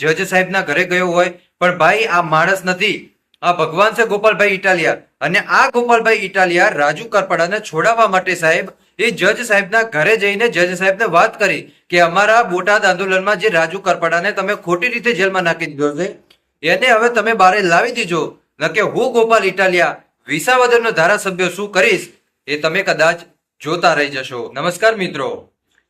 જજ સાહેબના ઘરે ગયો હોય, પણ ભાઈ આ માણસ નથી. આ ભગવાન છે ગોપાલભાઈ ઇટાલિયા. અને આ ગોપાલભાઈ ઇટાલિયા રાજુ કરપડાને છોડાવવા માટે સાહેબ, એ જજ સાહેબના ઘરે જઈને જજ સાહેબને વાત કરી કે અમારા બોટાદ આંદોલનમાં જે રાજુ કરપડાને તમે ખોટી રીતે જેલમાં નાખી દીધો છે, એને હવે તમે બારે લાવી દીજો. ન કે હું ગોપાલ ઇટાલિયા, વિસાવદરનો ધારાસભ્ય શું કરીશ, એ તમે કદાચ જોતા રહી જશો. નમસ્કાર મિત્રો.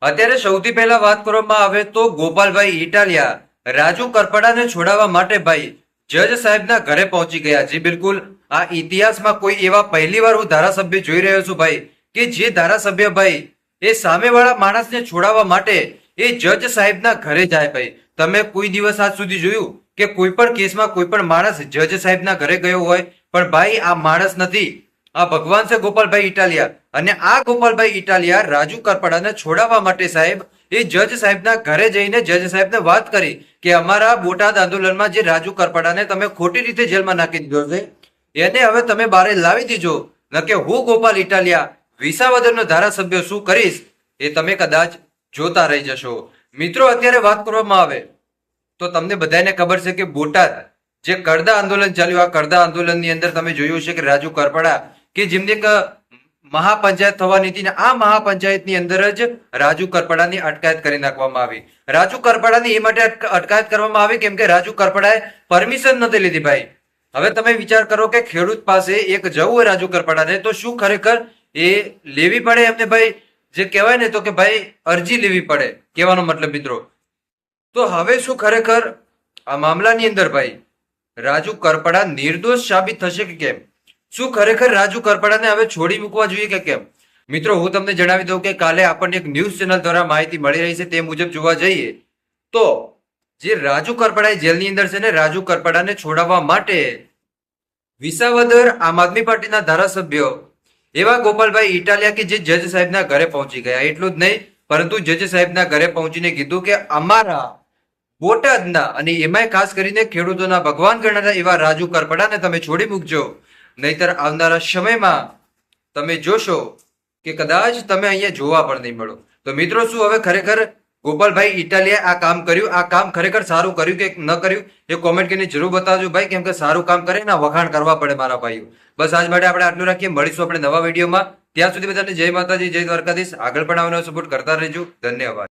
અત્યારે સૌથી પહેલા વાત કરવામાં આવે તો ગોપાલભાઈ ઇટાલિયા. રાજુ કરપડાને છોડાવવા માટે ભાઈ જજ સાહેબના ઘરે પહોંચી ગયા. જી બિલકુલ. આ ઇતિહાસમાં કોઈ એવા પહેલીવાર હું ધારાસભ્ય જોઈ રહ્યો છું ભાઈ, કે જે ધારાસભ્ય ભાઈ એ સામેવાળા માણસને છોડાવવા માટે એ જજ સાહેબના ઘરે જાય ભાઈ. તમે કોઈ દિવસ આજ સુધી જોયું કે કોઈ પણ કેસમાં કોઈ પણ માણસ જજ સાહેબના ઘરે ગયો હોય? પણ ભાઈ, આ માણસ નથી. આ ભગવાન છે ગોપાલભાઈ ઇટાલિયા. અને આ ગોપાલભાઈ ઇટાલિયા રાજુ કરપડાને છોડાવવા માટે સાહેબ એ જજ સાહેબના ઘરે જઈને જજ સાહેબને વાત કરી કે અમારા બોટાદ આંદોલનમાં જે રાજુ કરપડાને તમે ખોટી રીતે જેલમાં નાખી દીધો છે, એને હવે તમે બારે લાવી દીજો. ન કે હું ગોપાલ ઇટાલિયા, વિસાવદરનો ધારાસભ્ય શું કરીશ, એ તમે કદાચ જોતા રહી જશો. મિત્રો, અત્યારે વાત કરવામાં આવે તો તમને બધાને ખબર છે કે બોટાદ જે કરદા આંદોલન ચાલ્યું, આ કરદા આંદોલનની અંદર તમે જોયું છે કે રાજુ કરપડા કે જેમને મહાપંચાયત થવાની હતી આ મહાપંચાયતની અંદર જ રાજુ કરપડાની અટકાયત કરી નાખવામાં આવી. રાજુ કરપડાની એ માટે અટકાયત કરવામાં આવી કેમ કે રાજુ કરપડાએ પરમિશન નથી લીધી ભાઈ. હવે તમે વિચાર કરો કે ખેડૂત પાસે એક જવું હોય રાજુ કરપડાને, તો શું ખરેખર એ લેવી પડે એમને ભાઈ? જે કહેવાય ને તો કે ભાઈ અરજી લેવી પડે. કહેવાનો મતલબ મિત્રો. તો હવે શું ખરેખર આ મામલાની અંદર ભાઈ, રાજુ કરપડા નિર્દોષ સાબિત થશે કે કેમ? શું ખરેખર રાજુ કરપડાને હવે છોડી મૂકવા જોઈએ કે કેમ? મિત્રો, હું તમને જણાવી દઉં કે કાલે આપણને એક ન્યૂઝ ચેનલ દ્વારા માહિતી મળી રહી છે તે મુજબ જોવા જઈએ તો જે રાજુ કરપડા જેલની અંદર છે ને રાજુ કરપડાને છોડાવવા માટે વિસાવદર આમ આદમી પાર્ટીના ધારાસભ્ય એવા ગોપાલભાઈ ઇટાલિયા કે જે જજ સાહેબના ઘરે પહોંચી ગયા. એટલું જ નહીં, પરંતુ જજ સાહેબના ઘરે પહોંચીને કીધું કે અમારા બોટાદના અને એમાંય ખાસ કરીને ખેડૂતોના ભગવાન ગણાતા એવા રાજુ કરપડાને તમે છોડી મૂકજો. નહીતર આવનારા સમયમાં તમે જોશો કે કદાચ તમે અહીંયા જોવા પણ નહીં મળો. તો મિત્રો શું હવે ખરેખર ગોપાલભાઈ ઇટાલિયા આ કામ કર્યું? આ કામ ખરેખર સારું કર્યું કે ન કર્યું? એ કોમેન્ટ કરીને જરૂર બતાવજો ભાઈ, કેમ કે સારું કામ કરે ને વખાણ કરવા પડે મારા ભાઈઓ. બસ આજ માટે આપણે આટલું રાખીએ. મળીશું આપણે નવા વિડીયોમાં. ત્યાં સુધી બધાને જય માતાજી, જય દ્વારકાધીશ. આગળ પણ આવવાનો સપોર્ટ કરતા રહેજો. ધન્યવાદ.